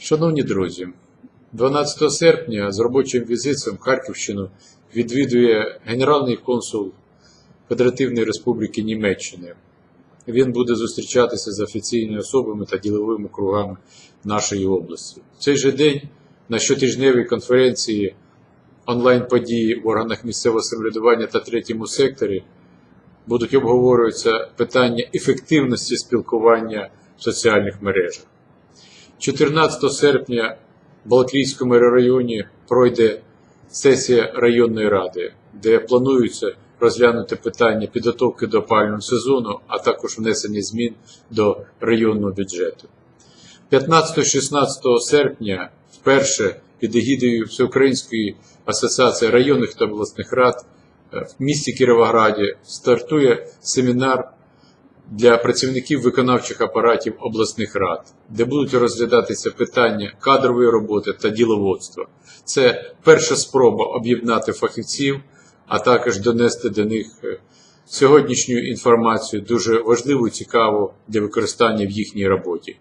Шановні друзі, 12 серпня з робочим візитом в Харківщину відвідує генеральний консул Федеративної Республіки Німеччини. Він буде зустрічатися з офіційними особами та діловими кругами нашої області. В цей же день на щотижневій конференції онлайн-події в органах місцевого самоврядування та третьому секторі будуть обговорюватися питання ефективності спілкування в соціальних мережах. 14 серпня в Балаклійському районі пройде сесія районної ради, де планується розглянути питання підготовки до опалювального сезону, а також внесення змін до районного бюджету. 15-16 серпня вперше під егідою Всеукраїнської асоціації районних та обласних рад е, в місті Кіровограді стартує семінар для працівників виконавчих апаратів обласних рад, де будуть розглядатися питання кадрової роботи та діловодства. Це перша спроба об'єднати фахівців, а також донести до них е, сьогоднішню інформацію, дуже важливу і цікаву для використання в їхній роботі.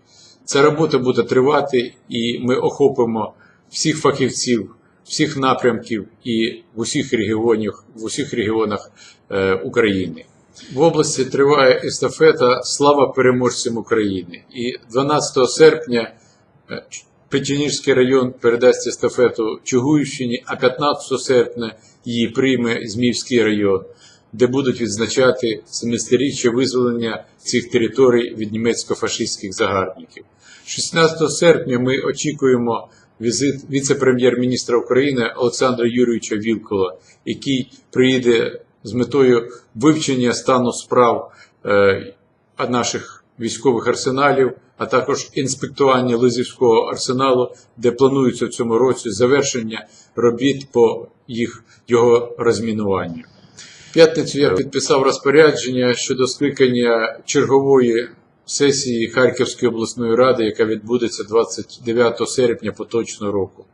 Ця робота буде тривати, і ми охопимо всіх фахівців, всіх напрямків і в усіх регіонах, в усіх регіонах е, України. В області триває естафета Слава переможцям України. І 12 серпня е, Печеніжський район передасть естафету Чугуївщині, а 15 серпня її прийме Зміївський район, де будуть відзначати 70-річчя визволення цих територій від німецько-фашистських загарбників. 16 серпня ми очікуємо візит віце-прем'єр-міністра України Олександра Юрійовича Вілкола, який приїде з метою вивчення стану справ е, наших військових арсеналів, а також інспектування Лизівського арсеналу, де планується в цьому році завершення робіт по їх його розмінуванню. П'ятницю я підписав розпорядження щодо скликання чергової сесії Харківської обласної ради, яка відбудеться 29 серпня поточного року.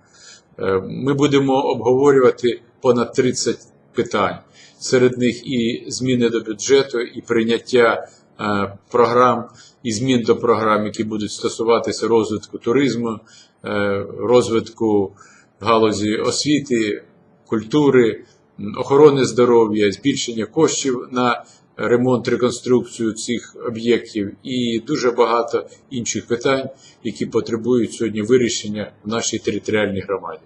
Е, Ми будемо обговорювати понад 30 питань. Серед них і зміни до бюджету, і прийняття е, програм і змін до програм, які будуть стосуватися розвитку туризму, е, розвитку галузі освіти, культури, охорони здоров'я, збільшення коштів на ремонт, реконструкцію цих об'єктів і дуже багато інших питань, які потребують сьогодні вирішення в нашій територіальній громаді.